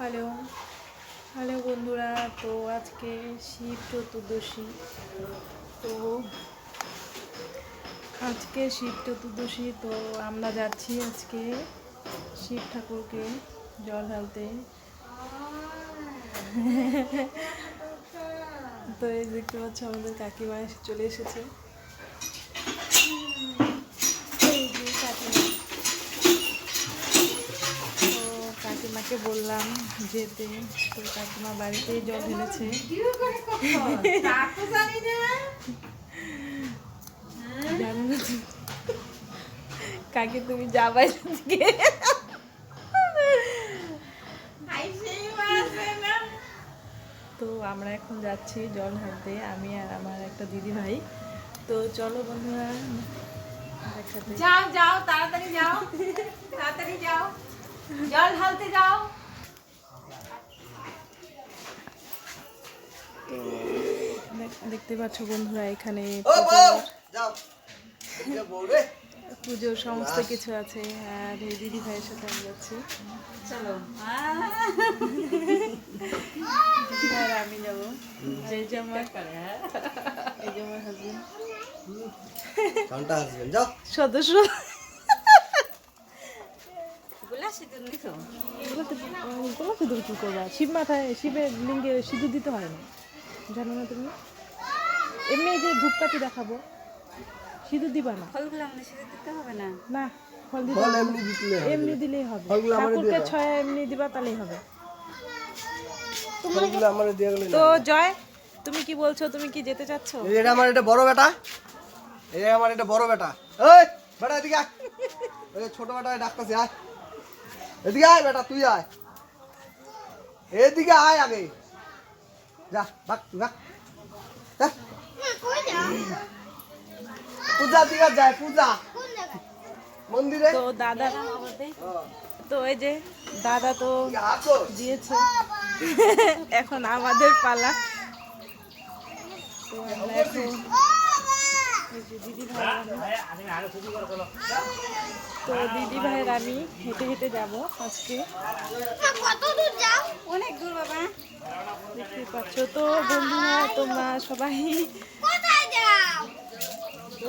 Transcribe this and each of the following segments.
Hello. Hello বন্ধুরা, তো আজকে শিব চতুর্দশী। তো আজকে শিব চতুর্দশী, তো আমরা যাচ্ছি আজকে শিব ঠাকুরকে জল ঢালতে। তো এই দেখতে পাচ্ছ আমাদের কাকিমা এসে চলে এসেছে এই যে কাকিমা তো কাকিমাকে বললাম যেতে, তো কাকিমা বাড়িতেই জল ঢেলেছে। কাকি, তুমি যাবাই তো আমরা এখন যাচ্ছি জল হাঁটতে আমি আর আমার একটা দিদি ভাই। তো চলো বন্ধুরা যাও যাও, তাড়াতাড়ি যাও তাড়াতাড়ি যাও। জল ঢালতে যাও। দেখতে পাচ্ছ বন্ধুরা এখানে পুজোর- সমস্ত কিছু আছে। আর এই দিদি ভাইয়ের সাথে আমি যাচ্ছি। চলো। আর আমি যাব। যে এই যে হাজবেন্ড সদস্য। সিঁদুর কি করবা? শিব মাথায় শিবের লিঙ্গে সিঁদুর দিতে হয় না। জানো না তুমি? এমনি এই যে ধূপকাঠি দেখাবো সিঁদুর দিবা না। ফলগুলো আমাদের সিঁদুর দিতে হবে না? না ফল দিতে এমনি দিলেই হবে। ফলগুলো আমারে ঠাকুরকে ছয় এমনি দিবা তাহলেই হবে। তো জয় তুমি কি বলছো? তুমি কি যেতে চাচ্ছ? এটা আমার এটা বড় বেটা। এই আমার এটা বড় বেটা। এই বেটা এদিকে আয়। ওই যে ছোট বেটা ডাকতেছে আয়। এদিকে আয় বেটা তুই আয়। এদিকে আয় আগে। যা ভাগ তুই ভাগ পূজা দিকে যায় পূজা। মন্দিরে। তো দাদা তো এই যে দাদা তো দিয়েছে। এখন আমাদের পালা। তো আমরা এখন এই যে দিদি ভাই তো দিদি ভাইয়ের আমি হেঁটে হেঁটে যাব আজকে। অনেক দূর বাবা। দেখতে পাচ্ছ তো বন্ধুরা তোমরা সবাই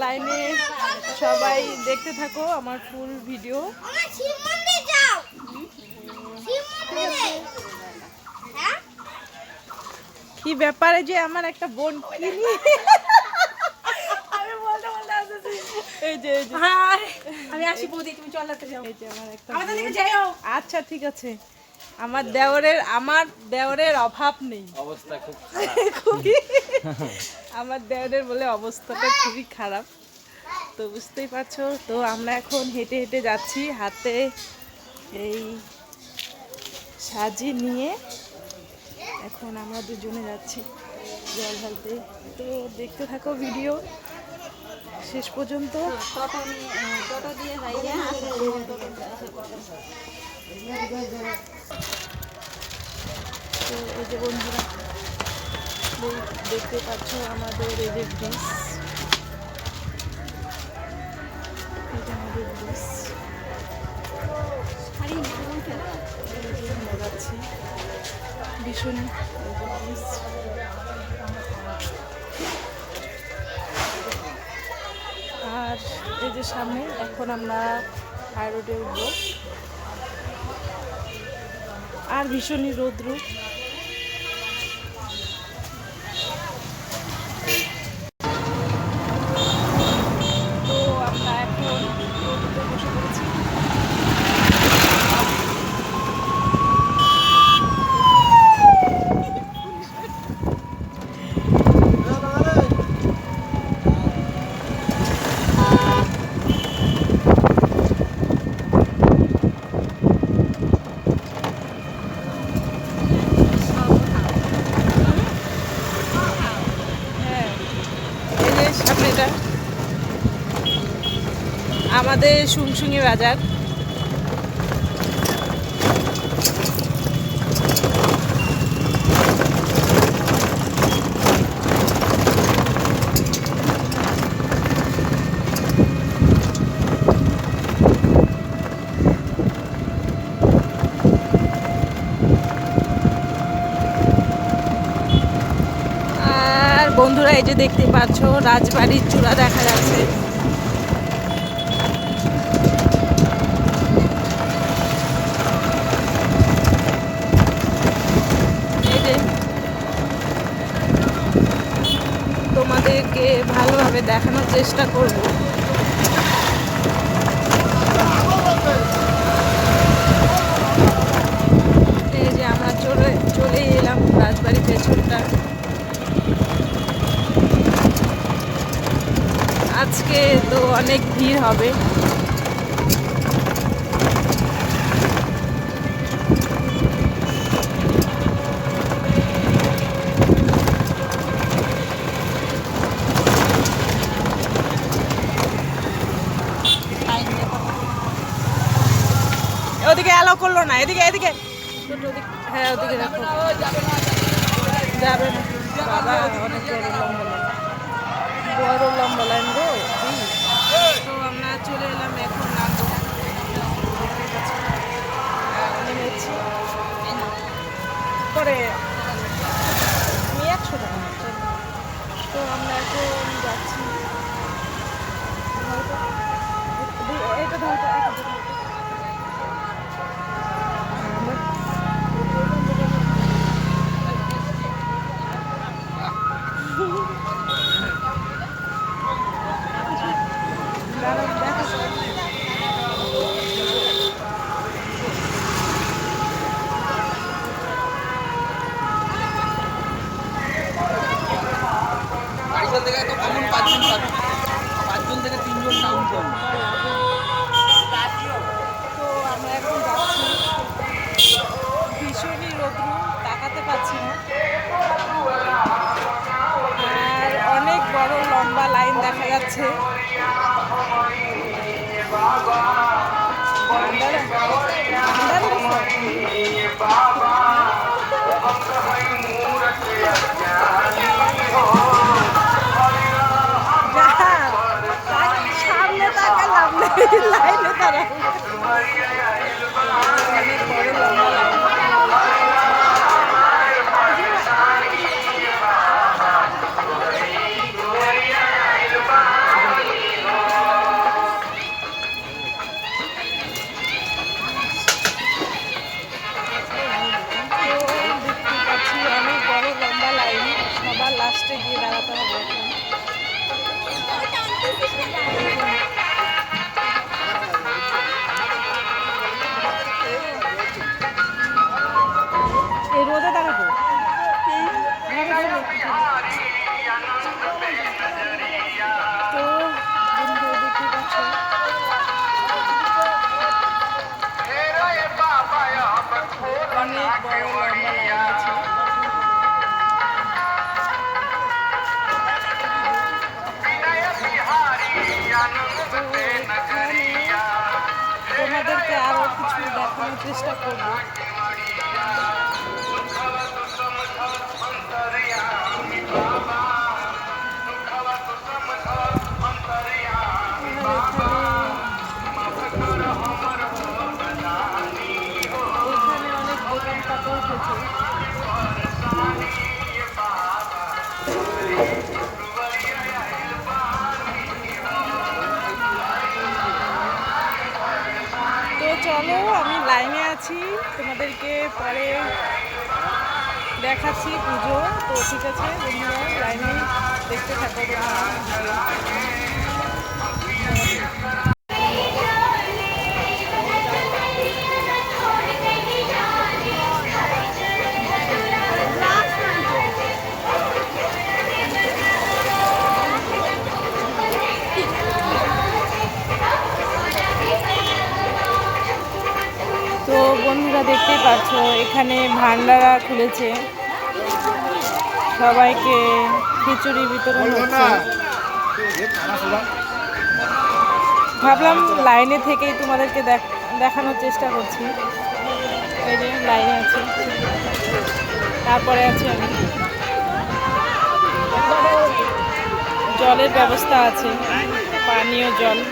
লাইনে সবাই দেখতে থাকো আমার ফুল ভিডিও। কি ব্যাপারে যে আমার একটা বোন কিনি আমি বলতে বলতে আসতেছি এই যে হাই আমি আসি বৌদি তুমি চলাতে যাও। এই যে আমার একটা আমাদের দিকে যাও। আচ্ছা ঠিক আছে। আমার দেওরের আমার দেওরের অভাব নেই। অবস্থা খুব খুবই। আমার দেওরের বলে অবস্থাটা খুবই খারাপ। তো বুঝতেই পারছ তো আমরা এখন হেঁটে হেঁটে যাচ্ছি হাতে এই সাজি নিয়ে। এখন আমরা দুজনে যাচ্ছি জল ঢালতে। তো দেখতে থাকো ভিডিও শেষ পর্যন্ত। গে তো এই যে বন্ধুরা দেখতে পাচ্ছ আমাদের এই যে ব্রিজ আমাদের ভীষণ ব্রিজ এই যে সামনে এখন আমরা হাই রোডে উঠব। আর ভীষণই রৌদ্র। আমাদের সুংসুঙি বাজার। বন্ধুরা এই যে দেখতে পাচ্ছ রাজবাড়ির চূড়া দেখা যাচ্ছে। দেখানোর চেষ্টা করব। এই যে আমরা চলে চলে এলাম রাজবাড়ির পেছনটা। আজকে তো অনেক ভিড় হবে ওদিকে অ্যালাউ করল না এদিকে এদিকে। ওদিকে হ্যাঁ ওদিকে রাখো যাবে না। বাবা, অনেক বড় লম্বা লাইন। গো তো আমরা চলে এলাম এখন নেমেছি পরে আমি একশো টাকা। তো আমরা এখন যাচ্ছি। এটা ধরো Woohoo! সামনে তাকালাম লাইনে দাঁড়াবো চেষ্টা করব আছি তোমাদেরকে পরে দেখাচ্ছি পুজো। তো ঠিক আছে বন্ধুরা লাইনে দেখতে থাকো। পাচ্ছ এখানে ভান্ডারা খুলেছে। সবাইকে খিচুড়ি বিতরণ হচ্ছে। ভাবলাম লাইনে থেকেই তোমাদেরকে দেখ- দেখানোর চেষ্টা করছি। এই যে লাইনে আছে। তারপরে আছে আমি। জলের ব্যবস্থা আছে। পানীয় জল।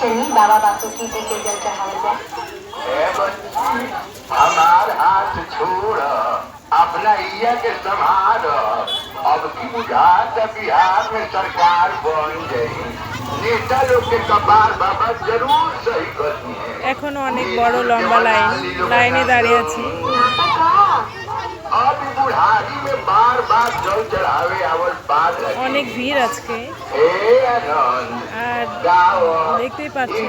चलिए बाबा बासुकी जी के जल चढ़ाया जाए हमार हाथ छोड़ अपना इया के संभाल अब की बुझात बिहार में सरकार बन गई नेता लोग के कपार बाबा जरूर सही करती है এখনো অনেক বড় লম্বা লাইন লাইনে দাঁড়িয়ে আছি অনেক ভিড় আজকে। আর দেখতেই পাচ্ছি।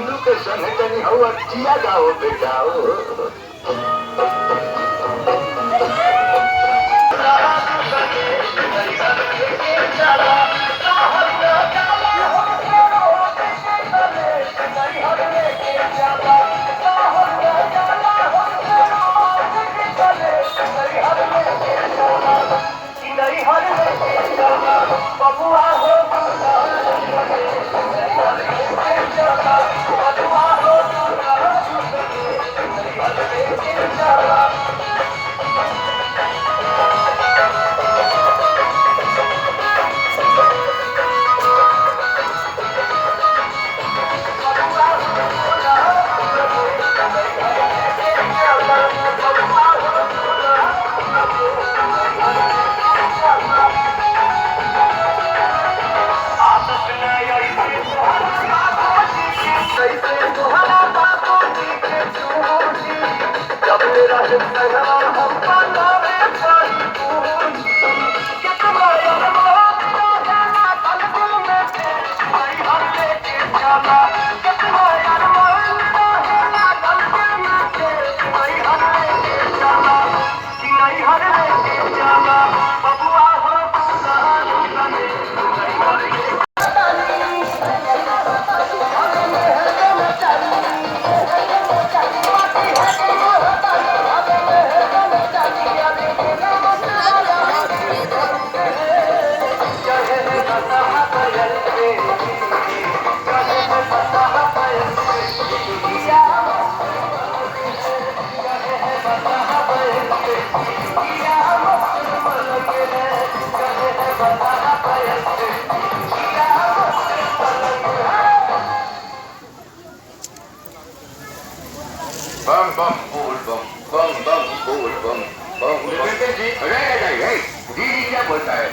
बम बम बम बम। जी अरे अरे अरे जी जी क्या बोलता है?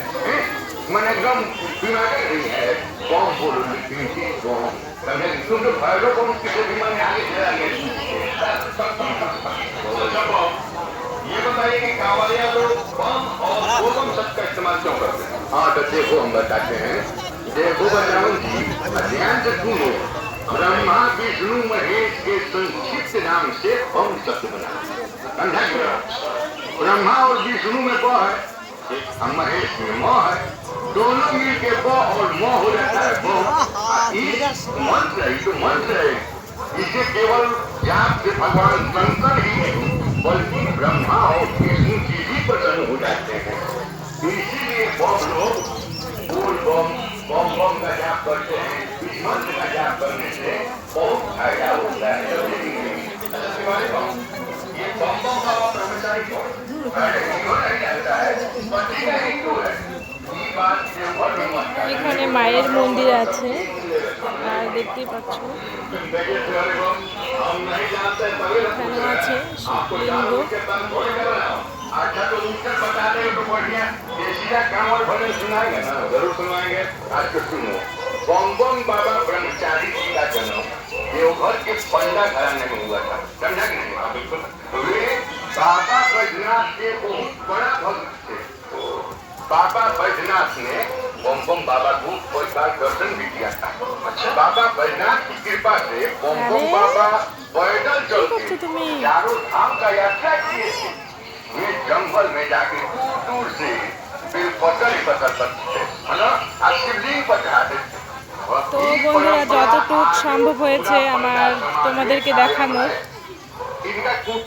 बीमार बम बोलो जी समझे तुम तो भैरव बम किसी भी में आगे चला गया। ये बताइए कि कांवरिया लोग बम और दो शब्द का इस्तेमाल क्यों करते हैं? हाँ तो देखो, हम बताते हैं। देखो बजरंग जी ध्यान से सुनो। ब्रह्मा, विष्णु, महेश के संक्षिप्त नाम से बम शब्द बना। ब्रह्मा और विष्णु में ब है और महेश में म है। दोनों मिल के ब और म हो जाता है ब मंत्र है तो मंत्र है इसे केवल जाप से भगवान शंकर ही नहीं, बल्कि ब्रह्मा और विष्णु जी भी प्रसन्न हो जाते हैं। इसीलिए बम लोग बोल बम बम बम का जाप करते हैं इस मंत्र का जाप करने से बहुत फ़ायदा होता है। এখানে মায়ের মন্দির আছে আর দেখতেই পাচ্ছ हम नहीं जानते तभी এখানে আছে শিবলিঙ্গ अच्छा तो उत्तर बता दे तो बढ़िया देसीला काम और भजन सुनाएंगे ना जरूर सुनाएंगे आज तो सुनो बम बम बाबा ब्रह्मचारी जी का जन्म देवघर के पंडा घराने में हुआ था समझा कि नहीं हाँ, बिल्कुल वे बाबा बैजनाथ के बहुत बड़ा भक्त थे बाबा बैजनाथ ने बम बम बाबा को कोई बार दर्शन भी किया था अच्छा बाबा बैजनाथ की कृपा से बम बम अरे। बाबा पैदल चल করছো के তুমি चारों धाम का यात्रा किए थे वे जंगल में जाके दूर दूर से फिर पटल ही पटल बनते है ना आप शिवलिंग पर चढ़ा देते और তো इस বন্ধুরা परंपरा যতটুক आज সম্ভব হয়েছে पूरा আমার पंडाल তোমাদেরকে समाज দেখানোর इनका कुटिया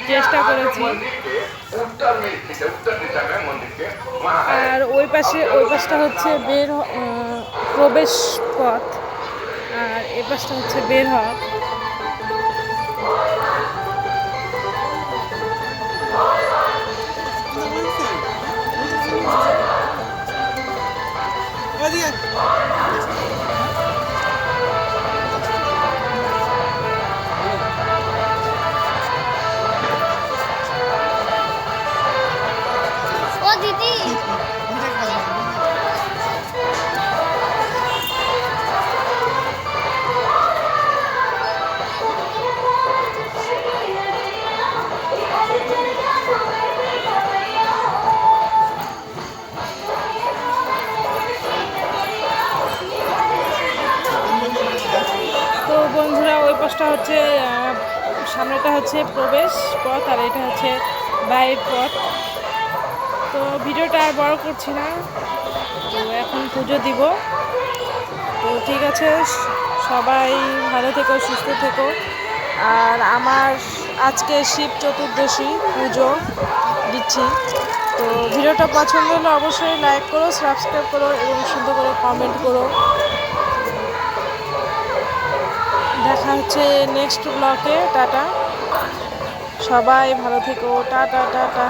চেষ্টা করেছি। আর ওই পাশে ওই পাশটা হচ্ছে বের প্রবেশ পথ। আর এ পাশটা হচ্ছে বের হওয়া। Yeah. প্রবেশ পথ আর এটা হচ্ছে বাইরের পথ। তো ভিডিওটা আর বড় করছি না। তো এখন পুজো দিব। তো ঠিক আছে, সবাই ভালো থেকো, সুস্থ থেকো। আর আমার আজকে শিব চতুর্দশী পুজো দিচ্ছি। তো ভিডিওটা পছন্দ হলে অবশ্যই লাইক করো সাবস্ক্রাইব করো এবং সুন্দর করে কমেন্ট করো। দেখা হচ্ছে নেক্সট ব্লকে টাটা। সবাই ভালো থেকো টাটা টাটা